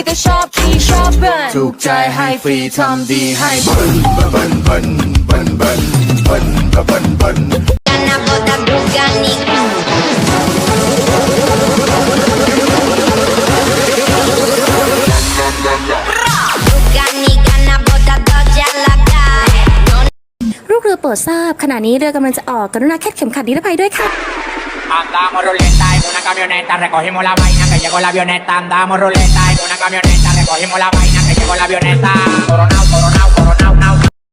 ีแต่ชอบที่ชอบเบิ์นถูกใจให้ฟรีทำดีให้เบิบลเบิบลเบิบลเบิ้ลเบิ้ลเบิ้ลเบิ้ลเบิ้ลนาบดาบุกันิลูกเรือเปิดทราบขณะนี้ เรือกำลังจะออกกรุณาแคดเข็มขัดนิรภัยด้วยค่ะ Andamos ruleta en una camioneta, recogimos น a vaina que บ l e บ ó la a น i o n e ัน andamos ruleta. Cogimos la vaina que llegó la avioneta.